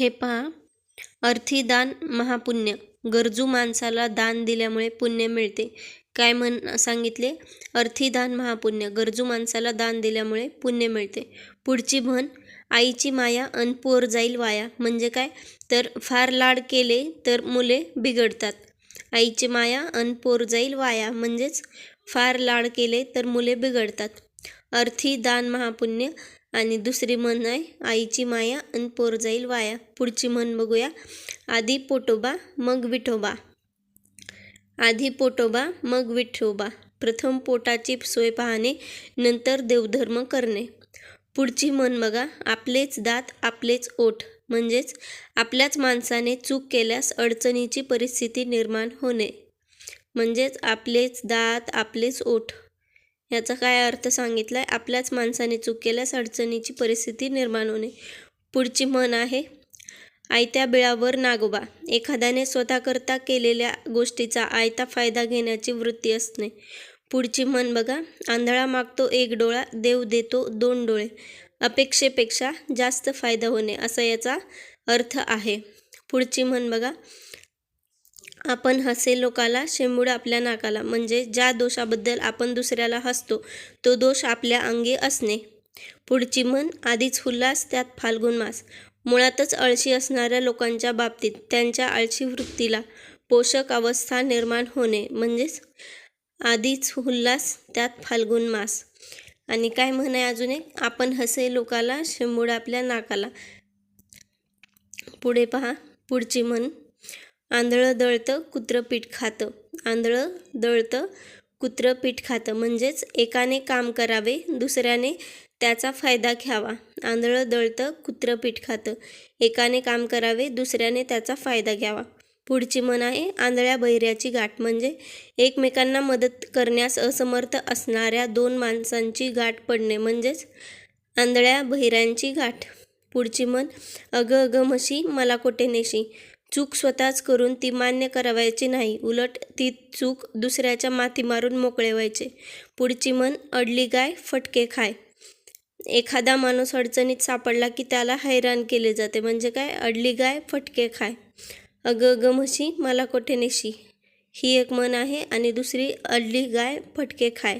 हे पहा. अर्थीदान महापुण्य. गरजू माणसाला दान दिल्यामुळे पुण्य मिळते. काय म्हण सांगितले? अर्थीदान महापुण्य. गरजू माणसाला दान दिल्यामुळे पुण्य मिळते. पुढची म्हण आईची माया अन पोर जाईल वाया. म्हणजे काय? तर फार लाड केले तर मुले बिघडतात. आईची माया अन पोर जाईल वाया. म्हणजेच फार लाड केले तर मुले बिघडतात. अर्थी दान महापुण्य. आणि दुसरी म्हण आहे आईची माया अन पोर जाईल वाया. पुढची म्हण बघूया. आधी पोटोबा मग विठोबा. आधी पोटोबा मग विठोबा. प्रथम पोटाची सोय पाहणे नंतर देवधर्म करणे. पुढची म्हण बघा आपलेच दात आपलेच ओठ. म्हणजेच आपल्याच माणसाने चूक केल्यास अडचणीची परिस्थिती निर्माण होणे. म्हणजेच आपलेच दात आपलेच ओठ. याचा काय अर्थ सांगितला आहे आपल्याच माणसाने चूक केल्यास अडचणीची परिस्थिती निर्माण होणे. पुढची म्हण आहे आयत्या बिळावर नागोबा एखाद्याने स्वतःकरता केलेल्या गोष्टीचा आयता फायदा घेण्याची वृत्ती असणे. पुढची म्हण बघा आंधळा मागतो एक डोळा देव देतो दोन डोळे. अपेक्षेपेक्षा जास्त फायदा होणे असा याचा अर्थ आहे. पुढची म्हण बघा आपण हसे लोकाला शेंबूड आपल्या नाकाला. म्हणजे ज्या दोषाबद्दल आपण दुसऱ्याला हसतो तो दोष आपल्या अंगी असणे. पुढची म्हण आधीच हुल्लास त्यात फाल्गुन मास. मुळातच आळशी असणाऱ्या लोकांच्या बाबतीत त्यांच्या आळशी वृत्तीला पोषक अवस्था निर्माण होणे. म्हणजेच आधीच हुल्लास त्यात फाल्गुन मास. आणि काय म्हण आहे अजून एक? आपण हसे लोकाला शेंबूड आपल्या नाकाला. पुढे पहा पुढची म्हण. आंधळं दळतं कुत्रं पीठ खातं. आंधळं दळतं कुत्रं पीठ खातं. म्हणजेच एकाने काम करावे दुसऱ्याने त्याचा फायदा घ्यावा. आंधळं दळतं कुत्रं पीठ खातं. एकाने काम करावे दुसऱ्याने त्याचा फायदा घ्यावा. पुढची म्हण आहे आंधळ्या बहिऱ्याची गाठ. म्हणजे एकमेकांना मदत करण्यास असमर्थ असणाऱ्या दोन माणसांची गाठ पडणे. म्हणजेच आंधळ्या बहिऱ्यांची गाठ. पुढची म्हण अगं अगं म्हशी मला कोठे नेशी? चूक स्वतःच करून ती मान्य करावायची नाही. उलट ती चूक दुसऱ्याच्या माथी मारून मोकळे व्हायचे पुढची म्हण अडली गाय फटके खाय. एखादा माणूस अडचणीत सापडला की त्याला हैराण केले जाते. म्हणजे काय? अडली गाय फटके खाय. अगं अगं म्हशी मला कोठे नेशी? ही एक म्हण आहे आणि दुसरी अडली गाय फटके खाय.